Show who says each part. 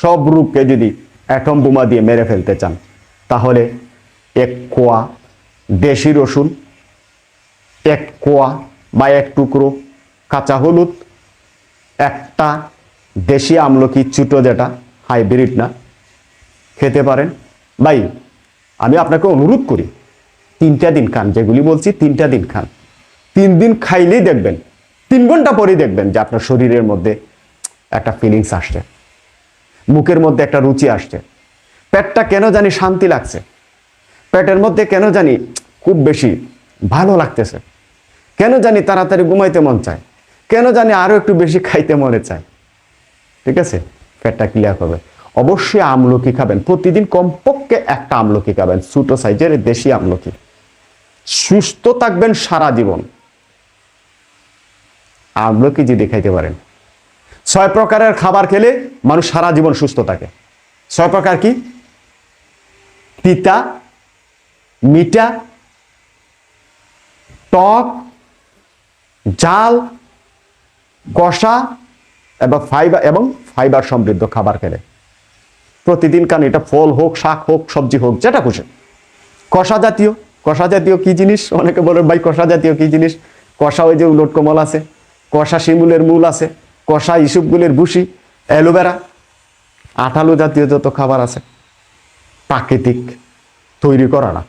Speaker 1: সব রোগকে যদি অ্যাটম বোমা দিয়ে মেরে ফেলতে চান, তাহলে এক কোয়া দেশি রসুন, এক কোয়া বা এক টুকরো কাঁচা হলুদ, একটা দেশি আমলকি ছোটো যেটা, হাইব্রিড না, খেতে পারেন। ভাই, আমি আপনাকে অনুরোধ করি, তিনটা দিন খান, যেগুলি বলছি তিনটা দিন খান। তিন দিন খাইলেই দেখবেন, তিন ঘণ্টা পরেই দেখবেন যে আপনার শরীরের মধ্যে একটা ফিলিংস আসছে। মুখের মধ্যে একটা রুচি আসছে। পেটটা কেন জানি শান্তি লাগছে? পেটের মধ্যে কেন জানি খুব বেশি ভালো লাগতেছে? কেন জানি তাড়াতাড়ি ঘুমাইতে মন চায়? কেন জানি আরও একটু বেশি খাইতে মনে চায়? ঠিক আছে? পেটটা ক্লিয়ার হবে। অবশ্যই আমলকি খাবেন। প্রতিদিন কমপক্ষে একটা আমলকি খাবেন। ছোটো সাইজের দেশি আমলকি। সুস্থ থাকবেন সারা জীবন। আমলকি যদি খাইতে পারেন ছয় প্রকারের খাবার খেলে মানুষ সারা জীবন সুস্থ থাকে। ছয় প্রকার কি? তিতা, মিঠা, টক, জাল, কষা এবং ফাইবার এবং ফাইবার সমৃদ্ধ খাবার খেলে। প্রতিদিন কান এটা ফল হোক, শাক হোক, সবজি হোক, যেটা খুশি। কষা জাতীয়। কষা জাতীয় কি জিনিস? অনেকে বলেন ভাই, কষা জাতীয় কি জিনিস? কষা ওই যে উলট কমল আছে। কষা শিমুলের মূল আছে। কষা ইসুপগুলের ভুসি অ্যালোভেরা আঠালো জাতীয় যত খাবার আছে প্রাকৃতিক তৈরি করা না।